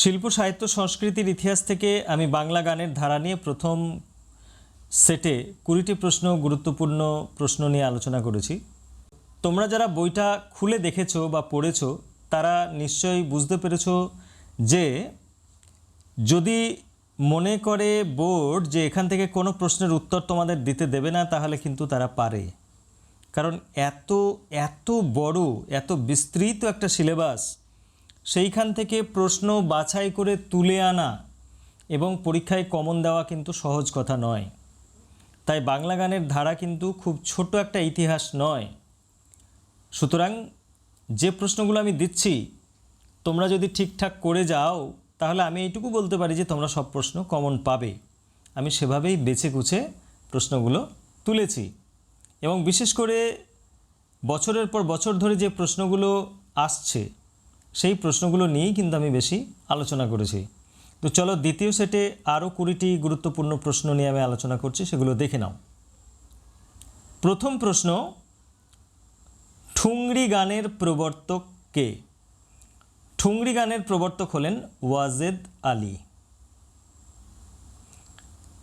শিল্প, সাহিত্য, সংস্কৃতির ইতিহাস থেকে আমি বাংলা গানের ধারা নিয়ে প্রথম সেটে কুড়িটি প্রশ্ন, গুরুত্বপূর্ণ প্রশ্ন নিয়ে আলোচনা করেছি। তোমরা যারা বইটা খুলে দেখেছ বা পড়েছো, তারা নিশ্চয়ই বুঝতে পেরেছ যে যদি মনে করে বোর্ড যে এখান থেকে কোনো প্রশ্নের উত্তর তোমাদের দিতে দেবে না, তাহলে কিন্তু তারা পারে। কারণ এত এত বড়, এত বিস্তৃত একটা সিলেবাস সেইখান থেকে প্রশ্ন বাছাই করে তুলে আনা এবং পরীক্ষায় কমন দেওয়া কিন্তু সহজ কথা নয়। তাই বাংলা গানের ধারা কিন্তু খুব ছোট একটা ইতিহাস নয়। সুতরাং যে প্রশ্নগুলো আমি দিচ্ছি, তোমরা যদি ঠিকঠাক করে যাও, তাহলে আমি এইটুকু বলতে পারি যে তোমরা সব প্রশ্ন কমন পাবে। আমি সেভাবেই বেছে কুছে প্রশ্নগুলো তুলেছি। এবং বিশেষ করে বছরের পর বছর ধরে যে প্রশ্নগুলো আসছে সেই প্রশ্নগুলো নিয়েই কিন্তু আমি বেশি আলোচনা করেছি। তো চলো দ্বিতীয় সেটে আরও কুড়িটি গুরুত্বপূর্ণ প্রশ্ন নিয়ে আমি আলোচনা করছি, সেগুলো দেখে নাও। প্রথম প্রশ্ন, ঠুংরি গানের প্রবর্তক কে? ঠুংরি গানের প্রবর্তক হলেন ওয়াজেদ আলী।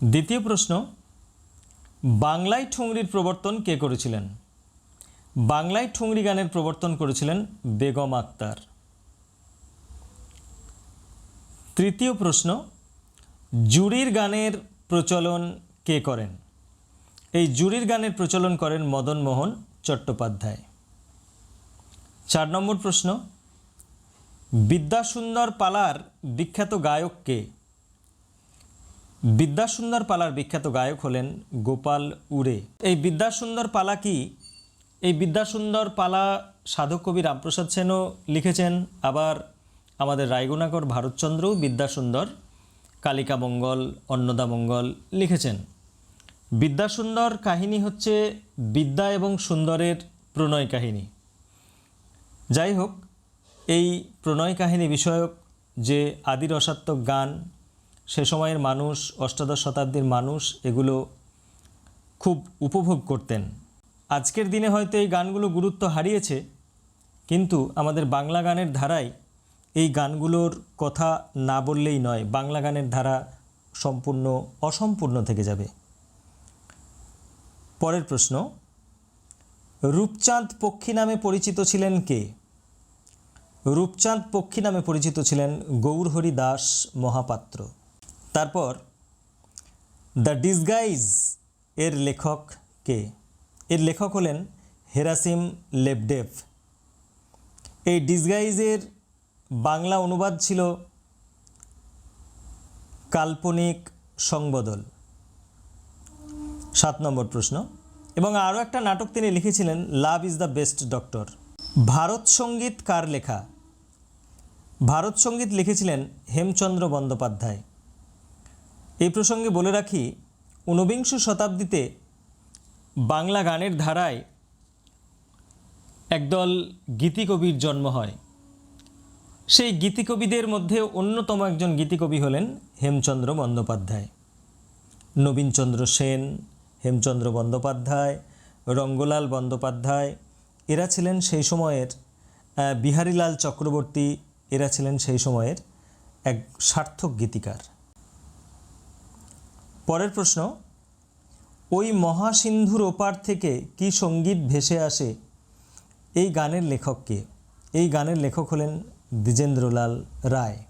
দ্বিতীয় প্রশ্ন, বাংলায় ঠুংরির প্রবর্তন কে করেছিলেন? বাংলায় ঠুংরি গানের প্রবর্তন করেছিলেন বেগম আক্তার। তৃতীয় প্রশ্ন জুরির গানের প্রচলন কে করেন? এই জুরির গানের প্রচলন করেন মদন মোহন চট্টোপাধ্যায়। চার নম্বর প্রশ্ন, বিদ্যাসুন্দর পালার বিখ্যাত গায়ক কে? বিদ্যাসুন্দর পালার বিখ্যাত গায়ক হলেন গোপাল উড়ে। এই বিদ্যাসুন্দর পালা কি? এই বিদ্যাসুন্দর পালা সাধক কবি রামপ্রসাদ সেনও লিখেছেন, আবার আমাদের রায়গুণাকর ভারতচন্দ্রও বিদ্যাসুন্দর, কালিকা মঙ্গল, অন্নদা মঙ্গল লিখেছেন। বিদ্যাসুন্দর কাহিনী হচ্ছে বিদ্যা এবং সুন্দরের প্রণয় কাহিনী। যাই হোক, এই প্রণয় কাহিনী বিষয়ক যে আদি রসাত্মক গান, সে সময়ের মানুষ, অষ্টাদশ শতাব্দীর মানুষ, এগুলো খুব উপভোগ করতেন। আজকের দিনে হয়তো এই গানগুলো গুরুত্ব হারিয়েছে, কিন্তু আমাদের বাংলা গানের ধারায় এই গানগুলোর কথা না বললেই নয়, বাংলা গানের ধারা সম্পূর্ণ অসম্পূর্ণ থেকে যাবে। পরের প্রশ্ন, রূপচাঁদ পক্ষী নামে পরিচিত ছিলেন কে? রূপচাঁদ পক্ষী নামে পরিচিত ছিলেন গৌরহরি দাস মহাপাত্র। তারপর, দ্য ডিসগাইজ এর লেখক কে? এর লেখক হলেন হেরাসিম লেবডেভ। এই ডিসগাইজের বাংলা অনুবাদ ছিল কাল্পনিক সংবদল। সাত নম্বর প্রশ্ন। এবং আরও একটা নাটক তিনি লিখেছিলেন, love is the best doctor. Bharat Sangeet কার লেখা? ভারত সংগীত লিখেছিলেন হেমচন্দ্র বন্দ্যোপাধ্যায়। এই প্রসঙ্গে বলে রাখি, ঊনবিংশ শতাব্দীতে বাংলা গানের ধারায় একদল গীতিকবির জন্ম হয়। সেই গীতিকবিদের মধ্যে অন্যতম একজন গীতিকবি হলেন হেমচন্দ্র বন্দ্যোপাধ্যায়। নবীনচন্দ্র সেন, হেমচন্দ্র বন্দ্যোপাধ্যায়, রঙ্গলাল বন্দ্যোপাধ্যায়, এরা ছিলেন সেই সময়ের বিহারীলাল চক্রবর্তী, এরা ছিলেন সেই সময়ের এক সার্থক গীতিকার। পরের প্রশ্ন, ওই মহাসিন্ধুর ওপার থেকে কি সংগীত ভেসে আসে? এই গানের লেখককে এই গানের লেখক হলেন দ্বিজেন্দ্রলাল রায়,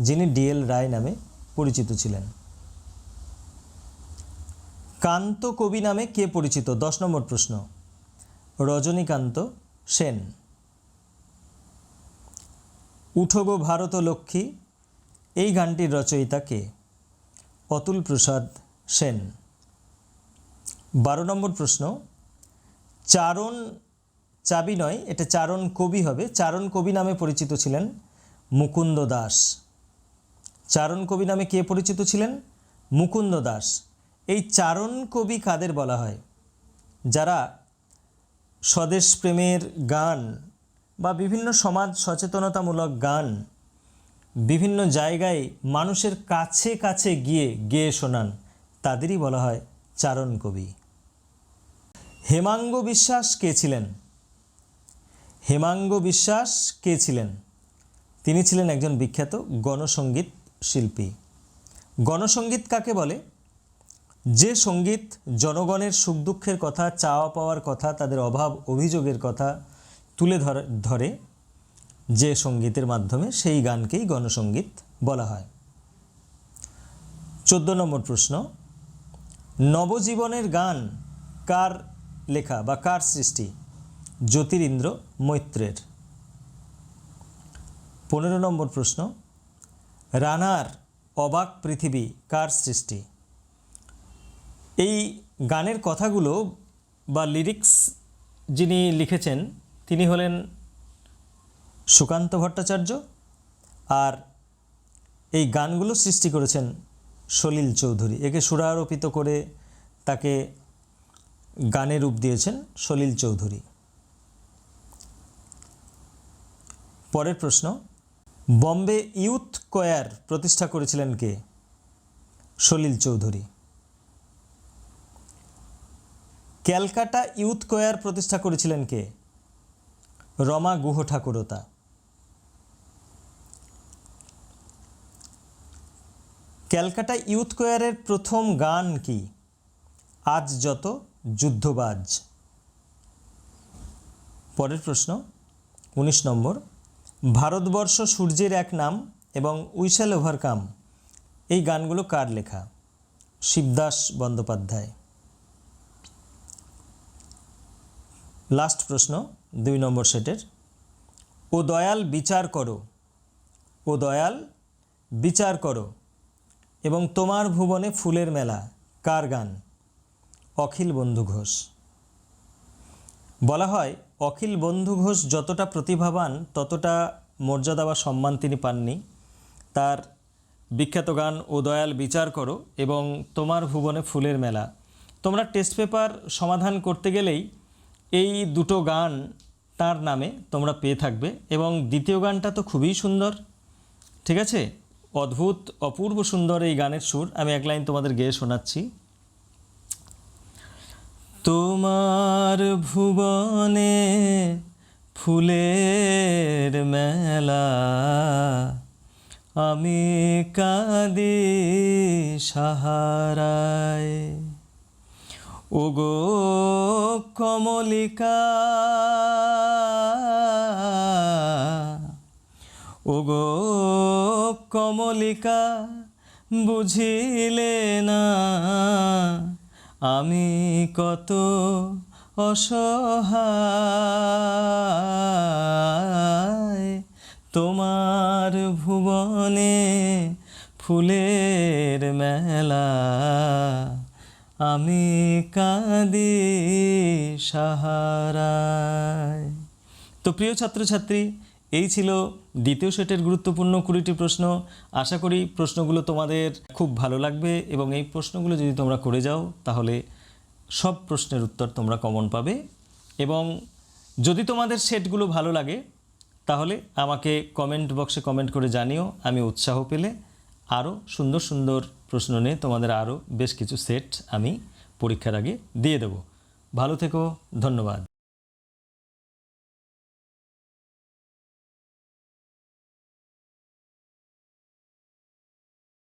যিনি ডিএল রায় নামে পরিচিত ছিলেন। কান্ত কবি নামে কে পরিচিত? দশ নম্বর প্রশ্ন। রজনীকান্ত সেন। উঠো গো ভারত লক্ষ্মী, এই গানটির রচয়িতা কে? অতুল প্রসাদ সেন। বারো নম্বর প্রশ্ন। চারণ চাবি নয়, এটা চারণ কবি হবে। চারণ কবি নামে পরিচিত ছিলেন মুকুন্দ দাস। চারণ কবি নামে কে পরিচিত ছিলেন? মুকুন্দ দাস। এই চারণ কবি কাদের বলা হয়? যারা স্বদেশ প্রেমের গান বা বিভিন্ন সমাজ সচেতনতামূলক গান বিভিন্ন জায়গায় মানুষের কাছে কাছে গিয়ে গেয়ে শোনান, তাদেরই বলা হয় চারণ কবি। হেমাঙ্গ বিশ্বাস কে ছিলেন? হেমাঙ্গ বিশ্বাস কে ছিলেন? তিনি ছিলেন একজন বিখ্যাত গণসঙ্গীত শিল্পী। গণসঙ্গীত কাকে বলে? যে সংগীত জনগণের সুখ দুঃখের কথা, চাওয়া পাওয়ার কথা, তাদের অভাব, অভিযোগের কথা তুলে ধরে যে সঙ্গীতের মাধ্যমে সেই গানকেই গণসঙ্গীত বলা হয়। চোদ্দ নম্বর প্রশ্ন, নবজীবনের গান কার লেখা বা কার সৃষ্টি? জ্যোতিরিন্দ্র মৈত্রের। পনেরো নম্বর প্রশ্ন, রানার অবাক পৃথিবী কার সৃষ্টি? এই গানের কথাগুলো বা লিরিক্স যিনি লিখেছেন, তিনি হলেন সুকান্ত ভট্টাচার্য আর এই গানগুলো সৃষ্টি করেছেন সলিল চৌধুরী। একে সুরারোপিত করে তাকে গানে রূপ দিয়েছেন সলিল চৌধুরী। পরের প্রশ্ন, বম্বে ইউথ কোয়ার প্রতিষ্ঠা করেছিলেন কে? সলিল চৌধুরী। ক্যালকাটা ইউথ কোয়ার প্রতিষ্ঠা করেছিলেন কে? রমা গুহ ঠাকুরতা ক্যালকাটা ইউথ কোয়ারের প্রথম গান কি? আজ যত যুদ্ধবাজ। পরের প্রশ্ন, উনিশ নম্বর ভারতবর্ষ সূর্যের এক নাম এবং উইশেল ওভারকাম। এই গানগুলো কার লেখা? শিবদাস বন্দ্যোপাধ্যায়। লাস্ট প্রশ্ন, দুই নম্বর সেটের। ও দয়াল বিচার করো। ও দয়াল বিচার করো। এবং তোমার ভুবনে ফুলের মেলা, কার গান? অখিল বন্ধু ঘোষ। বলা হয় অখিল বন্ধু ঘোষ যতটা প্রতিভাবান, ততটা মর্যাদা বা সম্মান তিনি পাননি। তার বিখ্যাত গান, ও দয়াল, বিচার করো এবং তোমার ভুবনে ফুলের মেলা তোমরা টেস্ট পেপার সমাধান করতে গেলেই এই দুটো গান তার নামে তোমরা পেয়ে থাকবে এবং দ্বিতীয় গানটা তো খুবই সুন্দর, ঠিক আছে? অদ্ভুত, অপূর্ব সুন্দর এই গানের সুর। আমি এক লাইন তোমাদের গেয়ে শোনাচ্ছি। তোমার ভুবনে ফুলের মেলা। আমি কাঁদি সাহারায়। ওগো কমলিকা ওগো কমলিকা বুঝিলে না আমি কত অসহায় তোমার ভুবনে ফুলের মেলা। আমি কাঁদি সাহারায়। তো প্রিয় ছাত্রছাত্রী এই ছিল দ্বিতীয় সেটের গুরুত্বপূর্ণ কুড়িটি প্রশ্ন। আশা করি প্রশ্নগুলো তোমাদের খুব ভালো লাগবে এবং এই প্রশ্নগুলো যদি তোমরা করে যাও, তাহলে সব প্রশ্নের উত্তর তোমরা কমন পাবে। এবং যদি তোমাদের সেটগুলো ভালো লাগে, তাহলে আমাকে কমেন্ট বক্সে কমেন্ট করে জানিও, আমি উৎসাহ পেলে আরও সুন্দর সুন্দর প্রশ্ন নিয়ে তোমাদের আরও বেশ কিছু সেট আমি পরীক্ষার আগে দিয়ে দেবো। ভালো থেকো, ধন্যবাদ।